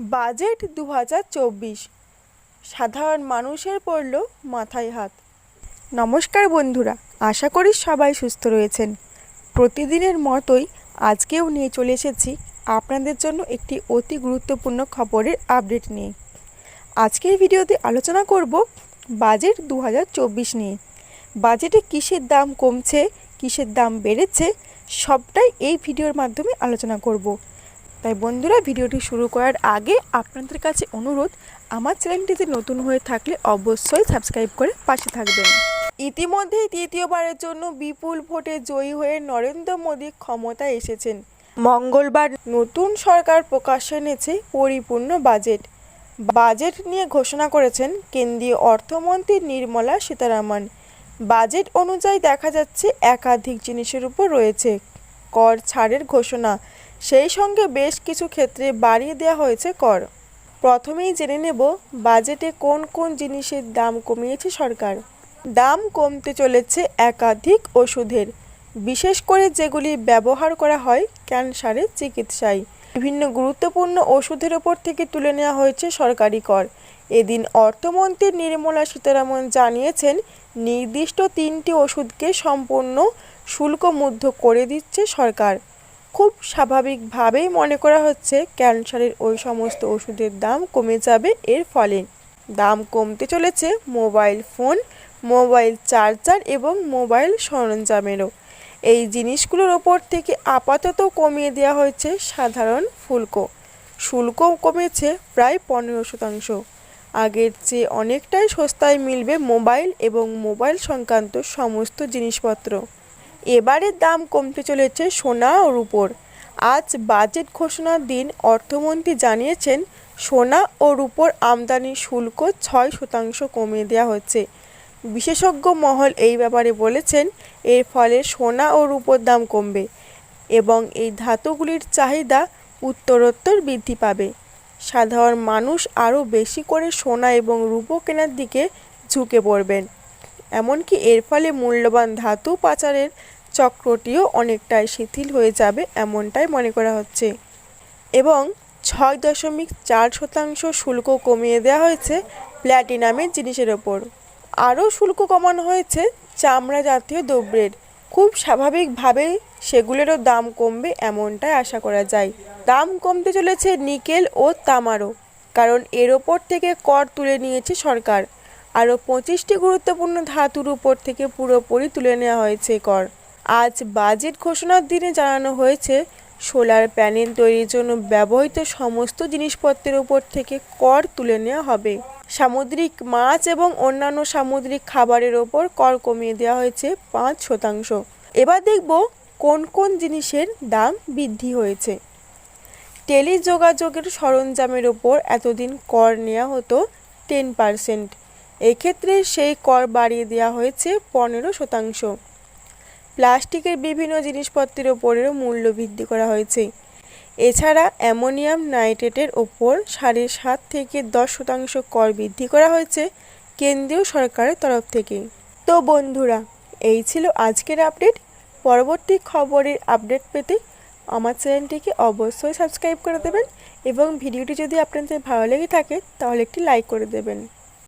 Budget দু হাজার চব্বিশ। সাধারণ মানুষের পড়ল মাথায় হাত। নমস্কার বন্ধুরা, আশা করি সবাই সুস্থ রয়েছেন। প্রতিদিনের মতোই আজকেও নিয়ে চলে এসেছি আপনাদের জন্য একটি অতি গুরুত্বপূর্ণ খবরের আপডেট নিয়ে। আজকের ভিডিওতে আলোচনা করব বাজেট দু হাজার চব্বিশ নিয়ে। বাজেটে কিসের দাম কমছে, কিসের দাম বেড়েছে, সবটাই এই ভিডিওর মাধ্যমে আলোচনা করব। তাই বন্ধুরা ভিডিওটি শুরু করার আগে আপনাদের কাছে অনুরোধ, আমার চ্যানেলটিতে নতুন হয়ে থাকলে অবশ্যই সাবস্ক্রাইব করে পাশে থাকবেন। ইতিমধ্যেই তৃতীয়বারের জন্য বিপুল ভোটে জয়ী হয়ে নরেন্দ্র মোদী ক্ষমতায় এসেছেন। মঙ্গলবার নতুন সরকার প্রকাশ্যে এনেছে পরিপূর্ণ বাজেট। বাজেট নিয়ে ঘোষণা করেছেন কেন্দ্রীয় অর্থমন্ত্রী নির্মলা সীতারামন। বাজেট অনুযায়ী দেখা যাচ্ছে একাধিক জিনিসের উপর রয়েছে কর ছাড়ের ঘোষণা। সেই সঙ্গে বেশ কিছু ক্ষেত্রে বাড়িয়ে দেওয়া হয়েছে কর। প্রথমেই জেনে নেব বাজেটে কোন কোন জিনিসের দাম কমিয়েছে সরকার। দাম কমতে চলেছে একাধিক ওষুধের। বিশেষ করে যেগুলি ব্যবহার করা হয় ক্যান্সারের চিকিৎসায়। বিভিন্ন গুরুত্বপূর্ণ ওষুধের ওপর থেকে তুলে নেওয়া হয়েছে সরকারি কর। এদিন অর্থমন্ত্রী নির্মলা সীতারামন জানিয়েছেন, নির্দিষ্ট তিনটি ওষুধকে সম্পূর্ণ শুল্কমুগ্ধ করে দিচ্ছে সরকার। খুব স্বাভাবিকভাবেই মনে করা হচ্ছে ক্যান্সারের ওই সমস্ত ওষুধের দাম কমে যাবে, এর ফলে। দাম কমতে চলেছে মোবাইল ফোন, মোবাইল চার্জার এবং মোবাইল সরঞ্জামেরও। এই জিনিসগুলোর ওপর থেকে আপাতত কমিয়ে দেওয়া হয়েছে সাধারণ শুল্ক। শুল্ক কমেছে প্রায় পনেরো শতাংশ। আগের চেয়ে অনেকটাই সস্তায় মিলবে মোবাইল এবং মোবাইল সংক্রান্ত সমস্ত জিনিসপত্র। এবারের দাম কমতে চলেছে সোনা ও রূপোর আজ বাজেট ঘোষণার দিন, অর্থমন্ত্রী জানিয়েছেন, সোনা ও রূপোর আমদানি শুল্ক ছয় শতাংশ কমিয়ে দেওয়া হচ্ছে। বিশেষজ্ঞ মহল এই ব্যাপারে বলেছেন, এর ফলে সোনা ও রূপোর দাম কমবে এবং এই ধাতুগুলির চাহিদা উত্তরোত্তর বৃদ্ধি পাবে। সাধারণ মানুষ আরও বেশি করে সোনা এবং রূপো কেনার দিকে ঝুঁকে পড়বেন। এমনকি এর ফলে মূল্যবান ধাতু পাচারের চক্রটিও অনেকটাই শিথিল হয়ে যাবে এমনটাই মনে করা হচ্ছে। এবং ছয় দশমিক চার শতাংশ শুল্ক কমিয়ে দেওয়া হয়েছে প্ল্যাটিনামের জিনিসের ওপর। আরও শুল্ক কমানো হয়েছে চামড়া জাতীয় দ্রব্যের। খুব স্বাভাবিকভাবে সেগুলোরও দাম কমবে এমনটাই আশা করা যায়। দাম কমতে চলেছে নিকেল ও তামারও, কারণ এর ওপর থেকে কর তুলে নিয়েছে সরকার। আরও পঁচিশটি গুরুত্বপূর্ণ ধাতুর উপর থেকে পুরোপুরি তুলে নেওয়া হয়েছে কর। আজ বাজেট ঘোষণার দিনে জানানো হয়েছে, সোলার প্যানেল তৈরির জন্য ব্যবহৃত সমস্ত জিনিসপত্রের উপর থেকে কর তুলে নেওয়া হবে। সামুদ্রিক মাছ এবং অন্যান্য সামুদ্রিক খাবারের ওপর কর কমিয়ে দেওয়া হয়েছে পাঁচ শতাংশ। এবার দেখব কোন কোন জিনিসের দাম বৃদ্ধি হয়েছে। টেলিযোগাযোগের সরঞ্জামের ওপর এতদিন কর নেওয়া হতো টেন পারসেন্ট। এক্ষেত্রে সেই কর বাড়িয়ে দেওয়া হয়েছে পনেরো শতাংশ। প্লাস্টিকের বিভিন্ন জিনিসপত্রের ওপরেও মূল্য বৃদ্ধি করা হয়েছে। এছাড়া অ্যামোনিয়াম নাইট্রেটের ওপর সাড়ে সাত থেকে দশ শতাংশ কর বৃদ্ধি করা হয়েছে কেন্দ্রীয় সরকারের তরফ থেকে। তো বন্ধুরা, এই ছিল আজকের আপডেট। পরবর্তী খবরের আপডেট পেতে আমার চ্যানেলটিকে অবশ্যই সাবস্ক্রাইব করে দেবেন এবং ভিডিওটি যদি আপনাদের ভালো লেগে থাকে, তাহলে একটি লাইক করে দেবেন।